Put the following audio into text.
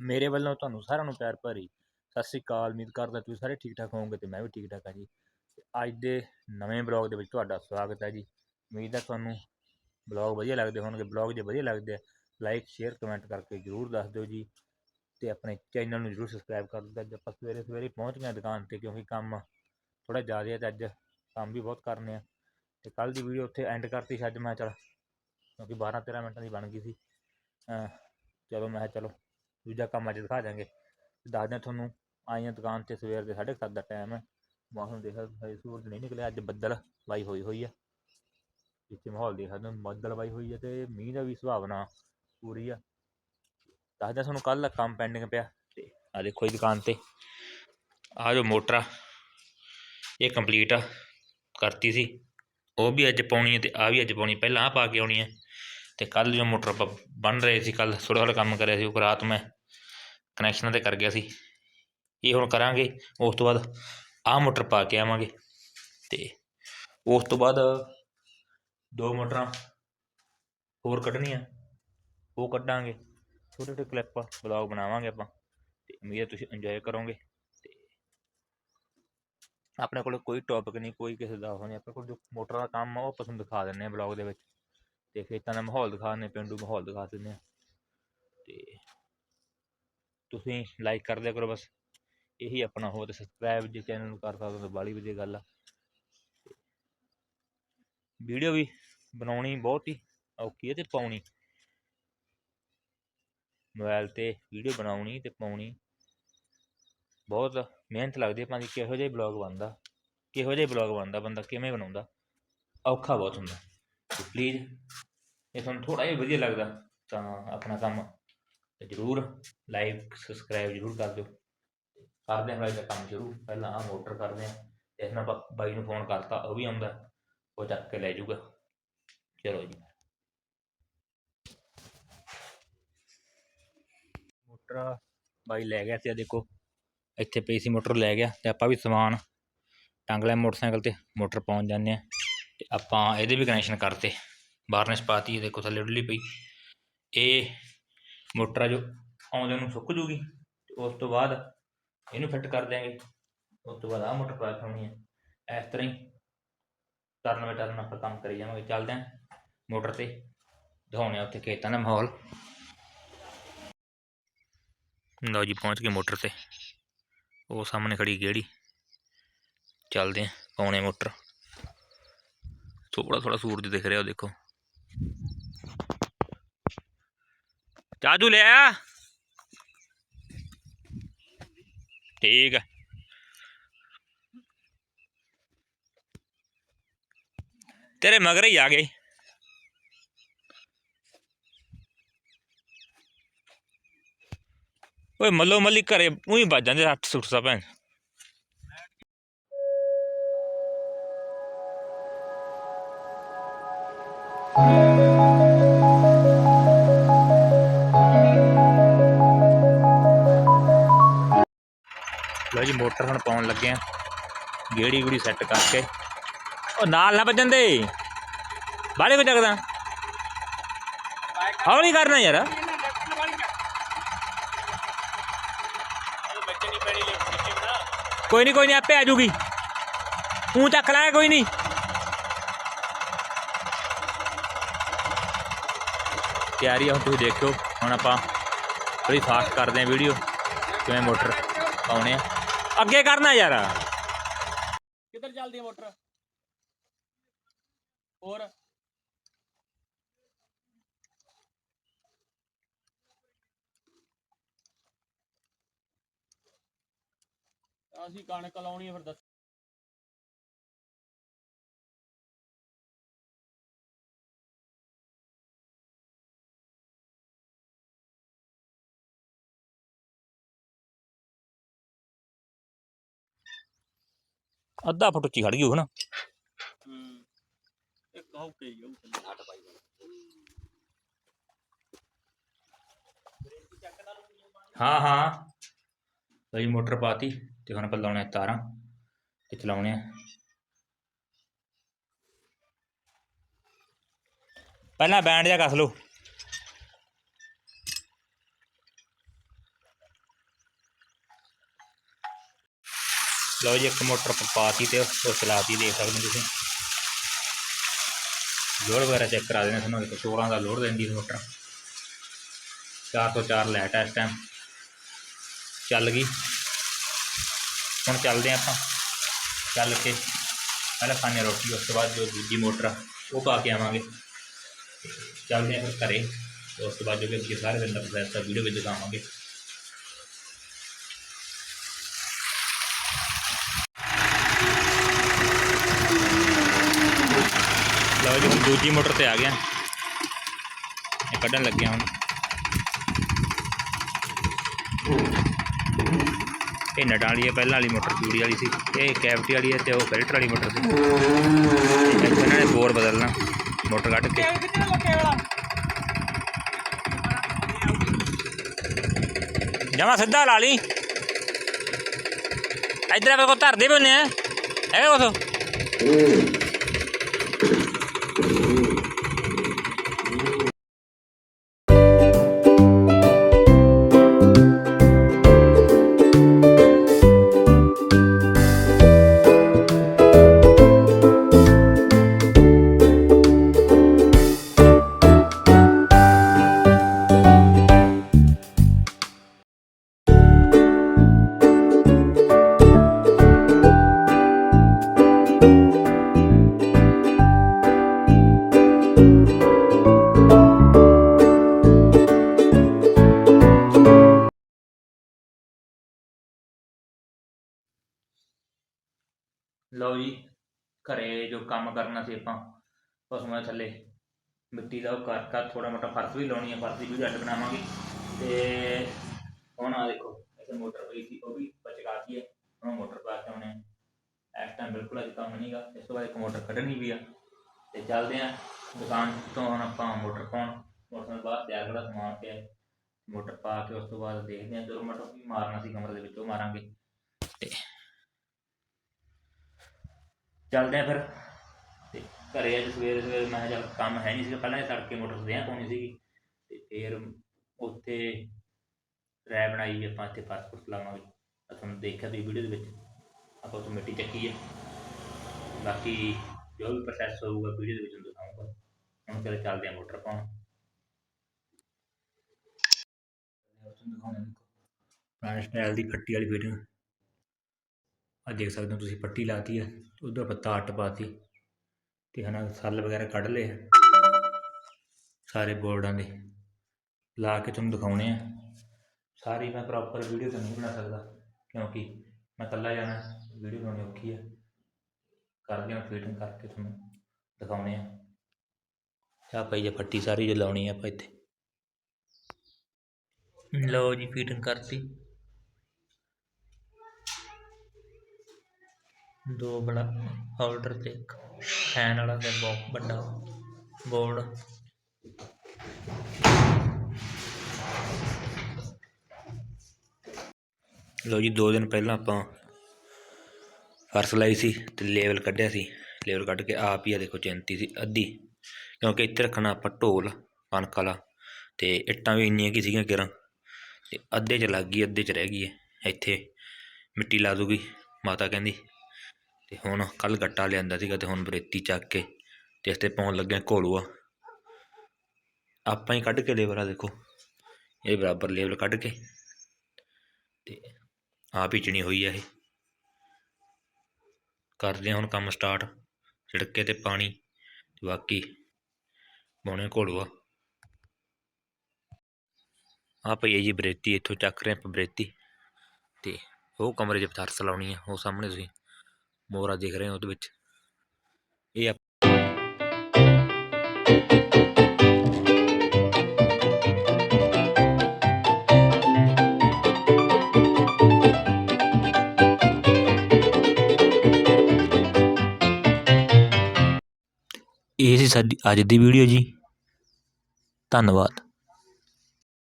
ਮੇਰੇ ਵੱਲੋਂ ਤੁਹਾਨੂੰ ਸਾਰਿਆਂ ਨੂੰ ਪਿਆਰ ਭਰੀ ਸਤਿ ਸ੍ਰੀ ਅਕਾਲ। ਉਮੀਦ ਕਰਦਾ ਤੁਸੀਂ ਸਾਰੇ ਠੀਕ ਠਾਕ ਹੋਵੋਗੇ ਤੇ ਮੈਂ ਵੀ ਠੀਕ ਠਾਕ ਹਾਂ ਜੀ। ਤੇ ਅੱਜ ਦੇ ਨਵੇਂ ਬਲੌਗ ਦੇ ਵਿੱਚ ਤੁਹਾਡਾ ਸਵਾਗਤ ਹੈ ਜੀ। ਉਮੀਦ ਹੈ ਤੁਹਾਨੂੰ ਬਲੌਗ ਵਧੀਆ ਲੱਗਦੇ ਹੋਣਗੇ। ਬਲੌਗ ਜੇ ਵਧੀਆ ਲੱਗਦੇ ਆ, ਲਾਈਕ, ਸ਼ੇਅਰ, ਕਮੈਂਟ ਕਰਕੇ ਜਰੂਰ ਦੱਸ ਦਿਓ ਜੀ ਤੇ ਆਪਣੇ ਚੈਨਲ ਨੂੰ ਜਰੂਰ ਸਬਸਕ੍ਰਾਈਬ ਕਰ ਦਿਓ। ਅੱਜ ਆਪਾਂ ਸਵੇਰੇ ਸਵੇਰੇ ਪਹੁੰਚ ਗਏ ਹਾਂ ਦੁਕਾਨ ਤੇ ਕਿਉਂਕਿ ਕੰਮ ਥੋੜਾ ਜ਼ਿਆਦਾ ਹੈ ਤੇ ਅੱਜ ਕੰਮ ਵੀ ਬਹੁਤ ਕਰਨੇ ਆ। ਤੇ ਕੱਲ ਦੀ ਵੀਡੀਓ ਉੱਥੇ ਐਂਡ ਕਰਤੀ ਸੀ ਅੱਜ। ਮੈਂ ਚਲ ਕਿਉਂਕਿ 12 13 ਮਿੰਟਾਂ ਦੀ ਬਣ ਗਈ ਸੀ। ਚਲੋ ਮੈਂ ਕਿਹਾ ਚਲੋ ਦੂਜਾ ਕੰਮ ਅੱਜ ਦਿਖਾ ਦਾਂਗੇ ਦੱਸਦੇ ਹਾਂ ਤੁਹਾਨੂੰ, ਆਈਆਂ ਦੁਕਾਨ ਤੇ ਸਵੇਰ ਦੇ 7:30 ਦਾ ਟਾਈਮ ਹੈ। ਮੌਸਮ ਦੇਖ, ਹਜੇ ਸੂਰਜ ਨਹੀਂ ਨਿਕਲਿਆ, ਅੱਜ ਬੱਦਲ ਵਾਈ ਹੋਈ ਹੋਈ ਆ। ਇੱਥੇ ਮਾਹੌਲ ਦੇਖ ਤੁਹਾਨੂੰ ਬੱਦਲ ਵਾਈ ਹੋਈ ਹੈ ਤੇ ਮੀਂਹ ਦਾ ਵੀ ਸੁਭਾਵਨਾ ਪੂਰੀ ਆ। ਦੱਸਦਾ ਤੁਹਾਨੂੰ ਕੱਲ ਦਾ ਕੰਮ ਪੈਂਡਿੰਗ ਪਿਆ ਤੇ ਆ ਦੇਖੋ ਇਹ ਦੁਕਾਨ ਤੇ। ਆ ਜੋ ਮੋਟਰ ਆ, ਇਹ ਕੰਪਲੀਟ ਆ, ਕਰਤੀ ਸੀ। ਉਹ ਵੀ ਅੱਜ ਪਾਉਣੀ ਹੈ ਤੇ ਆ ਵੀ ਅੱਜ ਪਾਉਣੀ ਪਹਿਲਾਂ ਆ ਪਾ ਕੇ ਆਉਣੀ ਹੈ ਤੇ ਕੱਲ ਜੋ ਮੋਟਰ ਆਪਾਂ ਬਣ ਰਹੇ ਸੀ ਕੱਲ ਥੋੜਾ ਥੋੜਾ ਕੰਮ ਕਰਿਆ ਸੀ, ਉਹ ਰਾਤ ਮੈਂ ਕਨੈਕਸ਼ਨਾਂ ਤੇ ਕਰ ਗਿਆ ਸੀ ਇਹ ਹੁਣ ਕਰਾਂਗੇ, ਉਸ ਤੋਂ ਬਾਅਦ ਆਹ ਮੋਟਰ ਪਾ ਕੇ ਆਵਾਂਗੇ। ਤੇ ਉਸ ਤੋਂ ਬਾਅਦ ਦੋ ਮੋਟਰਾਂ ਹੋਰ ਕੱਢਣੀਆਂ, ਉਹ ਕੱਢਾਂਗੇ। ਛੋਟੇ ਛੋਟੇ ਕਲਿੱਪ ਬਲੌਗ ਬਣਾਵਾਂਗੇ ਆਪਾਂ। ਤੇ ਉਮੀਦ ਹੈ ਤੁਸੀਂ ਇੰਜੋਏ ਕਰੋਗੇ। ਤੇ ਆਪਣੇ ਕੋਲ ਕੋਈ ਟੌਪਿਕ ਨਹੀਂ, ਕੋਈ ਕਿਸੇ ਦਾ ਉਹ ਨਹੀਂ। ਆਪਣੇ ਕੋਲ ਜੋ ਮੋਟਰ ਦਾ ਕੰਮ ਆ, ਉਹ ਆਪਾਂ ਤੁਹਾਨੂੰ ਦਿਖਾ ਦਿੰਦੇ ਆ ਬਲੌਗ ਦੇ ਵਿੱਚ। ਤੇ ਖੇਤਾਂ ਦਾ ਮਾਹੌਲ ਦਿਖਾ ਦਿੰਦੇ ਪਿੰਡੂ ਮਾਹੌਲ ਦਿਖਾ ਦਿੰਦੇ ਆ ਤੁਸੀਂ ਲਾਈਕ ਕਰ ਦਿਆ ਕਰੋ ਬਸ। ਇਹੀ ਆਪਣਾ ਹੋ ਤੇ ਸਬਸਕ੍ਰਾਈਬ ਜੇ ਚੈਨਲ ਨੂੰ ਕਰ ਸਕਦੇ ਹੋ ਤਾਂ ਬਾਲੀ ਵਧੀਆ ਗੱਲ ਆ। ਵੀਡੀਓ ਵੀ ਬਣਾਉਣੀ ਬਹੁਤ ਹੀ ਔਖੀ ਹੈ ਤੇ ਪਾਉਣੀ। ਮੋਬਾਈਲ ਤੇ ਵੀਡੀਓ ਬਣਾਉਣੀ ਤੇ ਪਾਉਣੀ। ਬਹੁਤ ਮਿਹਨਤ ਲੱਗਦੀ ਹੈ ਭਾਂਜੀ ਕਿਹੋ ਜਿਹਾ ਬਲੌਗ ਬਣਦਾ, ਕਿਹੋ ਜਿਹਾ ਬਲੌਗ ਬਣਦਾ, ਬੰਦਾ ਕਿਵੇਂ ਬਣਾਉਂਦਾ, ਔਖਾ ਬਹੁਤ ਹੁੰਦਾ। ਪਲੀਜ਼ ਇਹ ਤੁਹਾਨੂੰ ਥੋੜਾ ਜਿਹਾ ਵਧੀਆ ਲੱਗਦਾ ਤਾਂ ਆਪਣਾ ਕੰਮ ਤੇ ਜਰੂਰ ਲਾਈਕ ਸਬਸਕ੍ਰਾਈਬ ਜਰੂਰ ਕਰ ਦਿਓ। ਕਰਦੇ ਹਾਂ ਦਾ ਕੰਮ ਸ਼ੁਰੂ। ਪਹਿਲਾਂ ਆ ਮੋਟਰ ਕਰਦੇ ਹਾਂ। ਇਸ ਨਾਲ ਆਪਾਂ ਬਾਈ ਨੂੰ ਫੋਨ ਕਰਤਾ, ਉਹ ਵੀ ਆਉਂਦਾ। ਉਹ ਚੱਕ ਕੇ ਲੈ ਜਾਊਗਾ। ਚਲੋ ਜੀ। ਮੋਟਰ ਬਾਈ ਲੈ ਗਿਆ ਸੀ ਆ ਦੇਖੋ। ਇੱਥੇ ਪਈ ਸੀ ਮੋਟਰ, ਲੈ ਗਿਆ। ਤੇ ਆਪਾਂ ਵੀ ਸਮਾਨ ਟੰਗ ਲਿਆ ਮੋਟਰਸਾਈਕਲ ਤੇ। ਮੋਟਰ ਪਹੁੰਚ ਜਾਂਦੇ ਆ ਤੇ ਆਪਾਂ ਇਹਦੇ ਵੀ ਕਨੈਕਸ਼ਨ ਕਰਤੇ। ਬਾਰਨੈਸ ਪਾਤੀ, ਇਹ ਦੇਖੋ ਥੱਲੇ ਡੁੱਲੀ ਪਈ। ਇਹ ਮੋਟਰ ਆ ਜੋ ਆਉਂਦੇ ਨੂੰ ਸੁੱਕ ਜੂਗੀ ਤੇ ਉਸ ਤੋਂ ਬਾਅਦ ਇਹਨੂੰ ਫਿੱਟ ਕਰ ਦਿਆਂਗੇ। ਉਸ ਤੋਂ ਬਾਅਦ ਆਹ ਮੋਟਰ ਪਾ ਕੇ ਹੈ ਇਸ ਤਰ੍ਹਾਂ ਹੀ ਟਰਨ ਬਾਈ ਟਰਨ ਆਪਾਂ ਕੰਮ ਕਰੀ ਜਾਵਾਂਗੇ। ਚੱਲਦੇ ਹਾਂ ਮੋਟਰ ਤੇ। ਦਿਖਾਉਣੇ ਆ ਉੱਥੇ ਖੇਤਾਂ ਦਾ ਮਾਹੌਲ। ਲਓ ਜੀ ਪਹੁੰਚ ਗਏ ਮੋਟਰ ਤੇ। ਉਹ ਸਾਹਮਣੇ ਖੜੀ ਗੇੜੀ। ਚੱਲਦੇ ਆ ਪਾਉਣੇ ਮੋਟਰ। ਥੋੜਾ ਥੋੜਾ ਸੂਰਜ ਦਿਖ ਰਿਹਾ ਉਹ ਦੇਖੋ। ਚਾਜੂ ਲਿਆ ਠੀਕ ਹੈ ਤੇਰੇ ਮਗਰ ਹੀ ਆ ਗਏ ਓਏ ਮੱਲੋ ਮੱਲੀ ਘਰੇ ਉਹੀ ਵੱਜ ਜਾਂਦੇ ਅੱਠ ਸੁੱਟ ਸਾ ਭੈਣ ਲਓ ਜੀ, ਮੋਟਰ ਹੁਣ ਪਾਉਣ ਲੱਗੇ ਆ। ਗੇੜੀ ਗੂੜੀ ਸੈੱਟ ਕਰਕੇ। ਉਹ ਨਾਲ ਨਾ ਵੱਜਣ ਦੇ। ਬਾਲੇ ਕੋ ਜਗਦਾ ਹੌਲੀ ਕਰਨਾ ਯਾਰ। ਕੋਈ ਨਹੀਂ ਕੋਈ ਨਹੀਂ ਆਪੇ ਆ ਜੂਗੀ। ਤੂੰ ਚੱਕ ਲੈ, ਕੋਈ ਨਹੀਂ ਤਿਆਰੀ ਆ, ਹੁਣ ਤੁਸੀਂ ਦੇਖਿਓ। ਹੁਣ ਆਪਾਂ ਥੋੜੀ ਫਾਸਟ ਕਰਦੇ ਆ ਵੀਡੀਓ ਕਿਵੇਂ ਮੋਟਰ ਪਾਉਣੇ ਆ। ਅੱਗੇ ਕਰਨਾ ਯਾਰ। ਕਿੱਧਰ ਚੱਲਦੀ ਹੈ ਮੋਟਰ? ਹੋਰ? ਅਸੀਂ ਕਣਕ ਲਾਉਣੀ ਹੈ ਫਿਰ ਦੱਸ ਅੱਧਾ ਫੁੱਟ ਉੱਚੀ ਖੜ ਗਈ ਉਹ ਹੂੰ। ਇਹ ਕਹੋ ਕੇ ਹੀ ਉਹ ਹਟ ਪਾਈ ਹਾਂ ਹਾਂ। ਲਈ ਮੋਟਰ ਪਾਤੀ ਤੇ ਹੁਣ ਆਪਾਂ ਲਾਉਣੇ ਆ ਤਾਰਾਂ ਤੇ ਚਲਾਉਣੇ ਆ। ਪਹਿਲਾਂ ਬੈਂਡ ਜਿਹਾ ਕੱਸ ਲਓ। ਲਓ ਜੀ, ਇੱਕ ਮੋਟਰ ਆਪਾਂ ਪਾਤੀ ਤੇ ਉਹ ਚਲਾਤੀ ਦੇਖ ਸਕਦੇ ਹੋ ਤੁਸੀਂ। ਲੋਡ ਵਗੈਰਾ ਚੈੱਕ ਕਰਾ ਦੇਣਾ ਤੁਹਾਨੂੰ, ਦੇਖੋ 16 ਦਾ ਲੋਡ ਦਿੰਦੀ ਹੈ ਮੋਟਰ। 4 ਤੋਂ 4 ਲਾਈਟ ਹੈ ਇਸ ਟਾਈਮ ਚੱਲ ਗਈ। ਹੁਣ ਚੱਲਦੇ ਹਾਂ ਆਪਾਂ। ਚੱਲ ਕੇ ਪਹਿਲਾਂ ਖਾਣੇ ਰੋਟੀ, ਉਸ ਤੋਂ ਬਾਅਦ ਜੋ ਦੂਜੀ ਮੋਟਰ ਆ, ਉਹ ਪਾ ਕੇ ਆਵਾਂਗੇ। ਚੱਲਦੇ ਹਾਂ ਫਿਰ ਘਰੇ। ਤੇ ਉਸ ਤੋਂ ਬਾਅਦ ਜੋ ਵੀ ਅੱਗੇ ਸਾਰੇ ਦਿਨ ਦਾ ਪ੍ਰੋਸੈਸ ਆ ਵੀਡੀਓ ਵਿੱਚ ਦਿਖਾਵਾਂਗੇ। ਹੁਣ ਦੂਜੀ ਮੋਟਰ ਤੇ ਆ ਗਿਆ। ਇਹ ਕੱਢਣ ਲੱਗਿਆ ਹੁਣ। ਇਹ ਨਟਾਂ ਵਾਲੀ ਹੈ, ਪਹਿਲਾਂ ਵਾਲੀ ਮੋਟਰ ਚੂੜੀ ਵਾਲੀ ਸੀ। ਇਹ ਕੈਵਿਟੀ ਵਾਲੀ ਹੈ ਤੇ ਉਹ ਫਿਲਟਰ ਵਾਲੀ ਮੋਟਰ ਸੀ। ਇਹਨਾਂ ਨੇ ਬੋਰ ਬਦਲਣਾ, ਮੋਟਰ ਕੱਢ ਕੇ। ਜਮਾ ਸਿੱਧਾ ਲਾ ਲਈ। ਇਧਰ ਆ ਕੋ ਧਰਦੇ ਵੀ ਹੁੰਨੇ ਆ। ਹੈਗਾ ਕੁਛ ਲਓ ਜੀ, ਘਰੇ ਜੋ ਕੰਮ ਕਰਨਾ ਸੀ ਆਪਾਂ, ਪਸ਼ੂਆਂ ਥੱਲੇ, ਮਿੱਟੀ ਦਾ ਉਹ ਕਰਕਾ ਥੋੜਾ ਮੋਟਾ ਫਰਸ਼ ਵੀ ਲਾਉਣੀ ਹੈ ਫਰਸ਼ ਦੀ ਵੀ ਅੱਡ ਬਣਾਵਾਂਗੇ। ਤੇ ਹੁਣ ਆ ਦੇਖੋ, ਇੱਥੇ ਮੋਟਰ ਪਈ ਸੀ, ਉਹ ਵੀ ਪਚਕਾਤੀ ਹੈ ਹੁਣ ਮੋਟਰ ਪਾ ਕੇ ਆਉਣੇ ਆ। ਇਸ ਟਾਈਮ ਬਿਲਕੁਲ ਅੱਜ ਕੰਮ ਨਹੀਂਗਾ ਇਸ ਤੋਂ ਬਾਅਦ ਇੱਕ ਮੋਟਰ ਕੱਢਣੀ ਵੀ ਆ। ਤੇ ਚੱਲਦੇ ਆ, ਦੁਕਾਨ ਤੋਂ ਹੁਣ ਆਪਾਂ ਮੋਟਰ ਪਾਉਣ, ਮੋਟਰ ਤੋਂ ਬਾਅਦ ਤਿਆਰ ਕਰਾ ਸਮਾਨ ਪਿਆ। ਮੋਟਰ ਪਾ ਕੇ ਉਸ ਤੋਂ ਬਾਅਦ ਦੇਖਦੇ ਆ ਦੋ ਮੋਟਰ ਵੀ ਮਾਰਨਾ ਸੀ ਕਮਰੇ ਦੇ ਵਿੱਚ ਉਹ ਮਾਰਾਂਗੇ। ਤੇ ਚੱਲਦੇ ਆ ਫਿਰ। ਤੇ ਘਰੇ ਅੱਜ ਸਵੇਰੇ ਸਵੇਰੇ ਮੈਂ ਕਿਹਾ ਚੱਲ ਕੰਮ ਹੈ ਨਹੀਂ ਸੀਗਾ, ਪਹਿਲਾਂ ਇਹ ਤੜਕੇ ਮੋਟਰ ਦੇ ਪਾਉਣੀ ਸੀਗੀ। ਤੇ ਫਿਰ ਉੱਥੇ ਰੈ ਬਣਾਈ ਆਪਾਂ ਇੱਥੇ ਫਰਸ਼ ਲਾਵਾਂਗੇ। ਤੁਹਾਨੂੰ ਦੇਖਿਆ ਤੁਸੀਂ ਵੀਡੀਓ ਦੇ ਵਿੱਚ, ਆਪਾਂ ਉੱਥੇ ਮਿੱਟੀ ਚੱਕੀ ਹੈ ਬਾਕੀ ਜੋ ਵੀ ਪ੍ਰੋਸੈਸ ਹੋਊਗਾ ਵੀਡੀਓ ਦੇ ਵਿੱਚ ਤੁਹਾਨੂੰ ਦਿਖਾਊਂਗਾ। ਹੁਣ ਫਿਰ ਚੱਲਦੇ ਆ ਮੋਟਰ ਪਾਉਣ। ਪੁਰਾਣੇ ਸਟਾਈਲ ਦੀ ਫੱਟੀ ਵਾਲੀ ਫਿਟਿੰਗ ਆ ਦੇਖ ਸਕਦੇ ਹੋ ਤੁਸੀਂ ਪੱਟੀ ਲਾਤੀ ਹੈ ਉਧਰ ਪੱਤਾ ਅੱਟ ਪਾਤੀ ਤੇ ਹਨਾ ਸੱਲ ਵਗੈਰਾ ਕੱਢ ਲਏ ਆ। ਸਾਰੇ ਬੋਰਡਾਂ ਦੇ, ਲਾ ਕੇ ਤੁਹਾਨੂੰ ਦਿਖਾਉਣੇ ਆ। ਸਾਰੀ ਮੈਂ ਪ੍ਰੋਪਰ ਵੀਡੀਓ ਤਾਂ ਨਹੀਂ ਬਣਾ ਸਕਦਾ ਕਿਉਂਕਿ ਮੈਂ ਇਕੱਲਾ ਜਾਣਾ ਵੀਡੀਓ ਬਣਾਉਣੀ ਔਖੀ ਹੈ ਕਰਦੇ ਹਾਂ ਫਿਟਿੰਗ ਕਰਕੇ ਤੁਹਾਨੂੰ ਦਿਖਾਉਣੇ ਆ। ਚਾਹ ਪਈ ਜੇ ਫੱਟੀ ਸਾਰੀ ਜੋ ਲਾਉਣੀ ਆ ਆਪਾਂ ਇੱਥੇ। ਲਓ ਜੀ ਫਿਟਿੰਗ ਕਰਤੀ। ਦੋ ਬੜਾ ਹੋਲਡਰ ਤੇ ਇੱਕ ਫੈਨ ਵਾਲਾ ਤੇ ਬਹੁਤ ਵੱਡਾ ਬੋਰਡ ਲੋ ਜੀ, ਦੋ ਦਿਨ ਪਹਿਲਾਂ ਆਪਾਂ ਫਰਸ਼ ਲਾਈ ਸੀ ਤੇ ਲੇਵਲ ਕੱਢਿਆ ਸੀ। ਲੇਵਲ ਕੱਢ ਕੇ ਆਪ ਹੀ ਆ ਦੇਖੋ, ਚਿੰਤੀ ਸੀ ਅੱਧੀ, ਕਿਉਂਕਿ ਇੱਥੇ ਰੱਖਣਾ ਆਪਾਂ ਢੋਲ, ਕਣਕ ਵਾਲਾ ਤੇ ਇੱਟਾਂ ਵੀ ਇੰਨੀਆਂ ਕੀ ਸੀਗੀਆਂ ਕਿਰਾਂ ਤੇ ਅੱਧੇ 'ਚ ਲੱਗ ਗਈ, ਅੱਧੇ 'ਚ ਰਹਿ ਗਈ ਹੈ। ਇੱਥੇ ਮਿੱਟੀ ਲਾ ਦੂਗੀ, ਮਾਤਾ ਕਹਿੰਦੀ। ਅਤੇ ਹੁਣ ਕੱਲ੍ਹ ਗੱਟਾ ਲਿਆਂਦਾ ਸੀਗਾ ਅਤੇ ਹੁਣ ਬਰੇਤੀ ਚੱਕ ਕੇ ਅਤੇ ਇਸ ਤੇ ਪਾਉਣ ਲੱਗਿਆ ਘੋਲੂਆ ਆਪਾਂ ਹੀ ਕੱਢ ਕੇ ਲੇਬਰ ਆ ਦੇਖੋ। ਇਹ ਬਰਾਬਰ ਲੇਬਰ ਕੱਢ ਕੇ ਅਤੇ ਆਪ ਹੀ ਚਣੀ ਹੋਈ ਆ ਇਹ। ਕਰਦੇ ਹਾਂ ਹੁਣ ਕੰਮ ਸਟਾਰਟ ਛਿੜਕੇ ਤੇ ਪਾਣੀ ਤੇ ਬਾਕੀ ਪਾਉਣੇ ਘੋਲੂਆ ਆ ਪਈ ਹੈ ਜੀ ਬਰੇਤੀ, ਇੱਥੋਂ ਚੱਕ ਰਹੇ ਆਪਾਂ ਬਰੇਤੀ ਤੇ ਉਹ ਕਮਰੇ 'ਚ ਫਰਸ਼ ਲਾਉਣੀ ਆ, ਉਹ ਸਾਹਮਣੇ ਤੁਸੀਂ। ਮੋਹਰਾ ਦੇਖ ਰਹੇ ਹੋ ਉਹਦੇ ਵਿੱਚ। ਇਹ ਇਹ ਸੀ ਸਾਡੀ ਅੱਜ ਦੀ ਵੀਡੀਓ ਜੀ। ਧੰਨਵਾਦ।